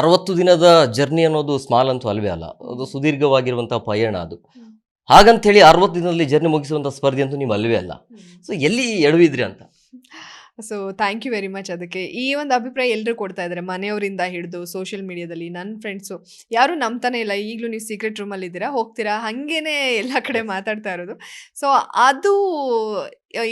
ಅರವತ್ತು ದಿನದ ಜರ್ನಿ ಅನ್ನೋದು ಸ್ಮಾಲ್ ಅಂತೂ ಅಲ್ವೇ ಅಲ್ಲ. ಅದು ಸುದೀರ್ಘವಾಗಿರುವಂಥ ಪಯಣ ಅದು. ಹಾಗಂತ ಹೇಳಿ ಅರವತ್ತು ದಿನದಲ್ಲಿ ಜರ್ನಿ ಮುಗಿಸುವಂಥ ಸ್ಪರ್ಧೆ ಅಂತೂ ನೀವು ಅಲ್ವೇ ಅಲ್ಲ. ಸೊ ಎಲ್ಲಿ ಎಡವಿದ್ರಿ ಅಂತ? So thank you very much ಅದಕ್ಕೆ. ಈ ಒಂದು ಅಭಿಪ್ರಾಯ ಎಲ್ಲರೂ ಕೊಡ್ತಾ ಇದ್ದಾರೆ ಮನೆಯವರಿಂದ ಹಿಡಿದು ಸೋಷಿಯಲ್ ಮೀಡಿಯಾದಲ್ಲಿ ನನ್ನ ಫ್ರೆಂಡ್ಸು ಯಾರೂ ನಂಬ್ತಾನೆ ಇಲ್ಲ ಈಗಲೂ ನೀವು ಸೀಕ್ರೆಟ್ ರೂಮಲ್ಲಿದ್ದೀರಾ ಹೋಗ್ತೀರಾ ಹಾಗೇನೆ ಎಲ್ಲ ಕಡೆ ಮಾತಾಡ್ತಾ ಇರೋದು. ಸೊ ಅದು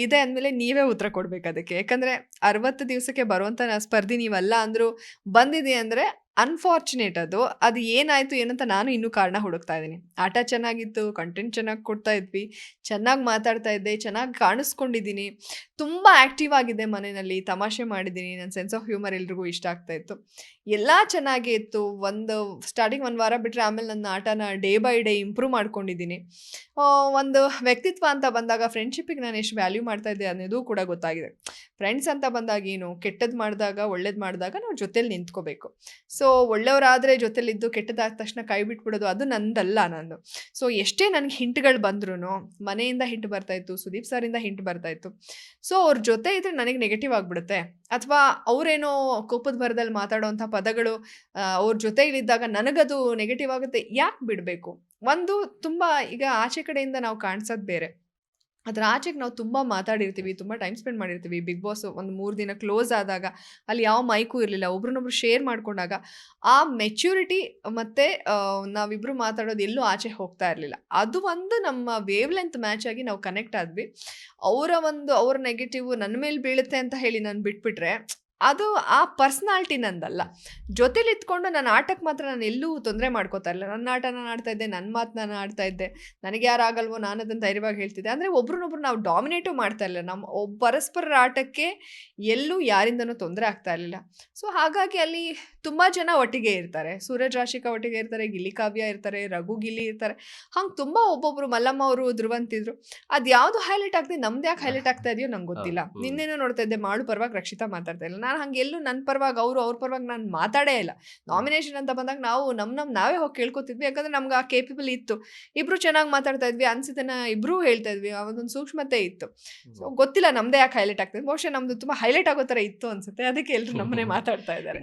ಇದೆ ಅಂದಮೇಲೆ ನೀವೇ ಉತ್ತರ ಕೊಡ್ಬೇಕು ಅದಕ್ಕೆ. ಯಾಕಂದರೆ ಅರವತ್ತು ದಿವಸಕ್ಕೆ ಬರುವಂಥ ಸ್ಪರ್ಧಿ ನೀವಲ್ಲ ಅಂದರೂ ಬಂದಿದೆ ಅಂದರೆ ಅನ್ಫಾರ್ಚುನೇಟ್ ಅದು. ಅದು ಏನಾಯಿತು, ಏನಂತ ನಾನು ಇನ್ನೂ ಕಾರಣ ಹುಡುಕ್ತಾ ಇದ್ದೀನಿ. ಆಟ ಚೆನ್ನಾಗಿತ್ತು ಕಂಟೆಂಟ್ ಚೆನ್ನಾಗಿ ಕೊಡ್ತಾ ಇದ್ವಿ, ಚೆನ್ನಾಗಿ ಮಾತಾಡ್ತಾ ಇದ್ದೆ, ಚೆನ್ನಾಗಿ ಕಾಣಿಸ್ಕೊಂಡಿದ್ದೀನಿ. ತುಂಬ ಆ್ಯಕ್ಟಿವ್ ಆಗಿದೆ ಮನೆಯಲ್ಲಿ, ತಮಾಷೆ ಮಾಡಿದ್ದೀನಿ, ನನ್ನ ಸೆನ್ಸ್ ಆಫ್ ಹ್ಯೂಮರ್ ಎಲ್ರಿಗೂ ಇಷ್ಟ ಆಗ್ತಾ ಇತ್ತು. ಎಲ್ಲ ಚೆನ್ನಾಗೇ ಇತ್ತು. ಒಂದು ಸ್ಟಾರ್ಟಿಂಗ್ ಒಂದು ವಾರ ಬಿಟ್ಟರೆ ಆಮೇಲೆ ನನ್ನ ಆಟನ ಡೇ ಬೈ ಡೇ ಇಂಪ್ರೂವ್ ಮಾಡ್ಕೊಂಡಿದ್ದೀನಿ. ಒಂದು ವ್ಯಕ್ತಿತ್ವ ಅಂತ ಬಂದಾಗ ಫ್ರೆಂಡ್ಶಿಪ್ಪಿಗೆ ನಾನು ಎಷ್ಟು ವ್ಯಾಲ್ಯೂ ಮಾಡ್ತಾ ಇದ್ದೆ ಅನ್ನೋದು ಕೂಡ ಗೊತ್ತಾಗಿದೆ. ಫ್ರೆಂಡ್ಸ್ ಅಂತ ಬಂದಾಗ ಏನು? ಕೆಟ್ಟದ್ದು ಮಾಡಿದಾಗ, ಒಳ್ಳೇದು ಮಾಡಿದಾಗ ನಾವು ಜೊತೇಲಿ ನಿಂತ್ಕೋಬೇಕು. ಸೊ ಒಳ್ಳೆಯವರಾದರೆ ಜೊತೆಲಿದ್ದು ಕೆಟ್ಟದಾದ ತಕ್ಷಣ ಕೈ ಬಿಟ್ಬಿಡೋದು ಅದು ನಂದಲ್ಲ ನಂದು ಸೊ, ಎಷ್ಟೇ ನನಗೆ ಹಿಂಟ್ಗಳು ಬಂದ್ರೂ ಮನೆಯಿಂದ ಹಿಂಟ್ ಬರ್ತಾಯಿತ್ತು ಸುದೀಪ್ ಸರಿಂದ ಹಿಂಟ್ ಬರ್ತಾಯಿತ್ತು ಸೊ, ಅವ್ರ ಜೊತೆ ಇದ್ರೆ ನನಗೆ ನೆಗೆಟಿವ್ ಆಗಿಬಿಡುತ್ತೆ. ಅಥವಾ ಅವರೇನೋ ಕೋಪದ ಬರದಲ್ಲಿ ಮಾತಾಡೋವಂಥ ಪದಗಳು ಅವ್ರ ಜೊತೆಯಲ್ಲಿದ್ದಾಗ ನನಗದು ನೆಗೆಟಿವ್ ಆಗುತ್ತೆ. ಯಾಕೆ ಬಿಡಬೇಕು? ಒಂದು ತುಂಬ ಈಗ ಆಚೆ ಕಡೆಯಿಂದ ನಾವು ಕಾಣಿಸೋದು ಬೇರೆ. ಅದ್ರ ಆಚೆಗೆ ನಾವು ತುಂಬ ಮಾತಾಡಿರ್ತೀವಿ, ತುಂಬ ಟೈಮ್ ಸ್ಪೆಂಡ್ ಮಾಡಿರ್ತೀವಿ. ಬಿಗ್ ಬಾಸ್ ಒಂದು ಮೂರು ದಿನ ಕ್ಲೋಸ್ ಆದಾಗ, ಅಲ್ಲಿ ಯಾವ ಮೈಕು ಇರಲಿಲ್ಲ. ಒಬ್ರನ್ನೊಬ್ರು ಶೇರ್ ಮಾಡ್ಕೊಂಡಾಗ ಆ ಮೆಚ್ಯೂರಿಟಿ ಮತ್ತು ನಾವಿಬ್ಬರು ಮಾತಾಡೋದು ಎಲ್ಲೂ ಆಚೆ ಹೋಗ್ತಾ ಇರಲಿಲ್ಲ. ಅದು ಒಂದು ನಮ್ಮ ವೇವ್ ಲೆಂತ್ ಮ್ಯಾಚ್ ಆಗಿ ನಾವು ಕನೆಕ್ಟ್ ಆದ್ವಿ. ಅವರ ಒಂದು, ಅವರ ನೆಗೆಟಿವ್ ನನ್ನ ಮೇಲೆ ಬೀಳುತ್ತೆ ಅಂತ ಹೇಳಿ ನಾನು ಬಿಟ್ಬಿಟ್ರೆ ಅದು ಆ ಪರ್ಸ್ನಾಲ್ಟಿ ನಂದಲ್ಲ. ಜೊತೆಲಿ ಇತ್ಕೊಂಡು ನನ್ನ ಆಟಕ್ಕೆ ಮಾತ್ರ ನಾನು ಎಲ್ಲೂ ತೊಂದರೆ ಮಾಡ್ಕೋತಾ ಇರಲಿಲ್ಲ. ನನ್ನ ಆಟ ನಾನು ಆಡ್ತಾ ಇದ್ದೆ ನನ್ನ ಮಾತು ನಾನು ಆಡ್ತಾ ಇದ್ದೆ. ನನಗೆ ಯಾರು ಆಗಲ್ವೋ ನಾನು ಅದನ್ನು ಧೈರ್ಯವಾಗಿ ಹೇಳ್ತಿದ್ದೆ. ಅಂದರೆ ಒಬ್ರನ್ನೊಬ್ರು ನಾವು ಡಾಮಿನೇಟು ಮಾಡ್ತಾ ಇಲ್ಲ ನಮ್ಮ ಒಬ್ಬ ಪರಸ್ಪರರ ಆಟಕ್ಕೆ ಎಲ್ಲೂ ಯಾರಿಂದನೂ ತೊಂದರೆ ಆಗ್ತಾ ಇರಲಿಲ್ಲ. ಸೊ ಹಾಗಾಗಿ ಅಲ್ಲಿ ತುಂಬ ಜನ ಒಟ್ಟಿಗೆ ಇರ್ತಾರೆ. ಸೂರಜ್ ರಾಶಿಕಾ ಒಟ್ಟಿಗೆ ಇರ್ತಾರೆ ಗಿಲಿಕಾವ್ಯ ಇರ್ತಾರೆ ರಘು ಗಿಲಿ ಇರ್ತಾರೆ. ಹಂಗೆ ತುಂಬ ಒಬ್ಬೊಬ್ರು ಮಲ್ಲಮ್ಮ ಅವರು ಧ್ರುವಂತಿದ್ರು. ಅದು ಯಾವುದು ಹೈಲೈಟ್ ಆಗ್ತದೆ ನಮ್ದು ಯಾಕೆ ಹೈಲೈಟ್ ಆಗ್ತಾ ಇದೆಯೋ ನಂಗೆ ಗೊತ್ತಿಲ್ಲ. ನಿನ್ನೇನೋ ನೋಡ್ತಾ ಇದ್ದೆ ಮಾಡು ಪರವಾಗಿ ರಕ್ಷಿತಾ ಮಾತಾಡ್ತಾ ಇಲ್ಲ. ನಾನು ಹಂಗೆ ಎಲ್ಲೂ ನನ್ನ ಪರವಾಗಿ ಅವರು ಅವ್ರ ಪರವಾಗಿ ನಾನು ಮಾತಾಡೇ ಇಲ್ಲ. ನಾಮಿನೇಷನ್ ಅಂತ ಬಂದಾಗ ನಾವು ನಮ್ಮ ನಮ್ಮ ನಾವೇ ಹೋಗಿ ಕೇಳ್ಕೊತಿದ್ವಿ. ಯಾಕಂದ್ರೆ ನಮ್ಗೆ ಆ ಕೇಪಬಲ್ ಇತ್ತು. ಇಬ್ರು ಚೆನ್ನಾಗಿ ಮಾತಾಡ್ತಾ ಇದ್ವಿ. ಅನ್ಸಿದ್ದನ್ನ ಇಬ್ಬರೂ ಹೇಳ್ತಾ ಇದ್ವಿ. ಆ ಒಂದೊಂದು ಸೂಕ್ಷ್ಮತೆ ಇತ್ತು. ಸೊ ಗೊತ್ತಿಲ್ಲ ನಮ್ದೇ ಯಾಕೆ ಹೈಲೈಟ್ ಆಗ್ತದೆ. ಬಹುಶಃ ನಮ್ದು ತುಂಬ ಹೈಲೈಟ್ ಆಗೋ ಥರ ಇತ್ತು ಅನ್ಸುತ್ತೆ. ಅದಕ್ಕೆ ಎಲ್ಲರೂ ನಮ್ಮನೆ ಮಾತಾಡ್ತಾ ಇದ್ದಾರೆ.